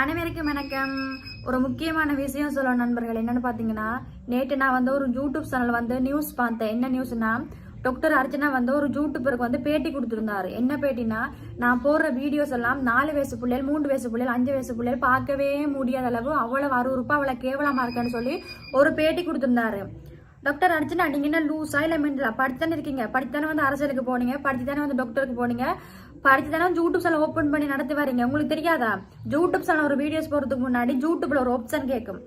அனைவருக்கும் வணக்கம். ஒரு முக்கியமான விஷயம் சொல்ல நண்பர்கள் என்னன்னு பார்த்தீங்கன்னா நேற்று நான் வந்து ஒரு யூடியூப் சேனல் வந்து நியூஸ் பார்த்தேன். என்ன நியூஸ்னா டாக்டர் அர்ச்சனா வந்து ஒரு யூடியூபருக்கு வந்து பேட்டி கொடுத்துருந்தாரு. என்ன பேட்டினா நான் போடுற வீடியோஸ் எல்லாம் நாலு வயசு பிள்ளைகள் மூன்று வயசு பிள்ளைகள் அஞ்சு வயசு பிள்ளைகள் பார்க்கவே முடியாத அளவு அவ்வளோ அருவருப்பா அவ்வளோ கேவலமாக இருக்கேன்னு சொல்லி ஒரு பேட்டி கொடுத்துருந்தாரு. டாக்டர் அர்ச்சனா நீங்கள் என்ன லூஸா இல்லை மென்டலா படித்தானே இருக்கீங்க. படித்தானே வந்து அரசியலுக்கு போனீங்க. படித்து தானே வந்து டாக்டருக்கு போனீங்க. படிச்சு தானே யூடியூப் சேனல் ஓப்பன் பண்ணி நடத்தி வரீங்க உங்களுக்கு தெரியாதா? யூடியூப் சேனல் ஒரு வீடியோஸ் போகிறதுக்கு முன்னாடி யூடியூப்ல ஒரு ஆப்ஷன் கேட்கும்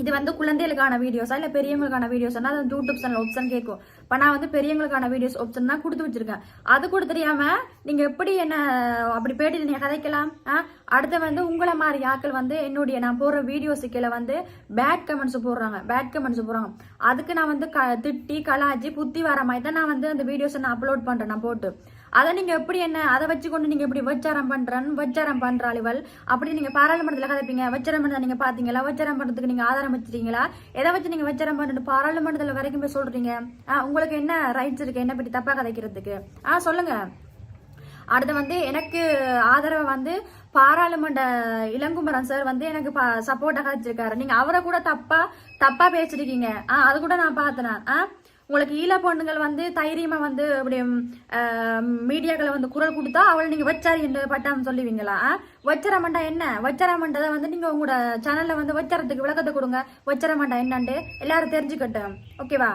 இது வந்து குழந்தைகளுக்கான வீடியோஸா இல்லை பெரியவங்களுக்கான வீடியோஸ்னா அது யூடியூப் சேனல் ஆப்ஷன் கேட்கும் இப்போ நான் வந்து பெரியவங்களுக்கான வீடியோஸ் ஆப்ஷன் தான் கொடுத்து வச்சிருக்கேன். அது கூட தெரியாம நீங்க எப்படி என்ன அப்படி பேட்டி நீங்க கதைக்கலாம் அடுத்து வந்து உங்களை மாதிரி ஆட்கள் வந்து என்னுடைய நான் போடுற வீடியோஸ் கீழே வந்து பேட் கமெண்ட்ஸ் போடுறாங்க. பேட் கமெண்ட்ஸ் போடுறாங்க. அதுக்கு நான் வந்து க திட்டி கலாச்சி புத்தி வர மாதிரி தான் நான் வந்து அந்த வீடியோஸை நான் அப்லோட் பண்றேன் நான் போட்டு. அதை நீங்க எப்படி என்ன அதை வச்சு கொண்டு நீங்க எப்படி வச்சாரம் பண்றேன்னு வச்சாரம் பண்றாள் இவள் அப்படி நீங்க பாராளுமன்றத்துல கதைப்பீங்க. வச்சாரம் பண்ண நீங்க பாத்தீங்களா? வச்சாரம் பண்றதுக்கு நீங்க ஆதாரம் வச்சிருக்கீங்களா எதை வச்சு நீங்க வச்சாரம் பண்ணிட்டு பாராளுமன்றத்துல வரைக்கும் போய் சொல்றீங்க? உங்க உங்களுக்கு என்ன ரைட்ஸ் இருக்கு? என்ன பத்தி தப்பா கதைக்கிறதுக்கு? ஆ சொல்லுங்க. அடுத்து வந்து எனக்கு ஆதரவை வந்து பாராளுமன்ற இளங்குமரன் சார் வந்து எனக்கு சப்போர்ட்டாக கழிச்சிருக்காரு நீங்க அவரை கூட தப்பா தப்பா பேசிருக்கீங்க. ஆ அது கூட நான் பார்த்தேன் ஆ உங்களுக்கு ஈழ பொண்ணுங்கள் வந்து தைரியமா வந்து அப்படி மீடியாக்களை வந்து குரல் கொடுத்தா அவளை நீங்க வச்சாரி என்று பட்டம் சொல்லுவீங்களா? ஆ? வச்சரமண்டா என்ன? வச்சரமண்டதை வந்து நீங்க உங்களோட சேனல்ல வந்து வச்சரத்துக்கு விளக்கத்தை கொடுங்க. வச்சரமண்டா என்னன்ட்டு எல்லாரும் தெரிஞ்சுக்கட்டும். ஓகேவா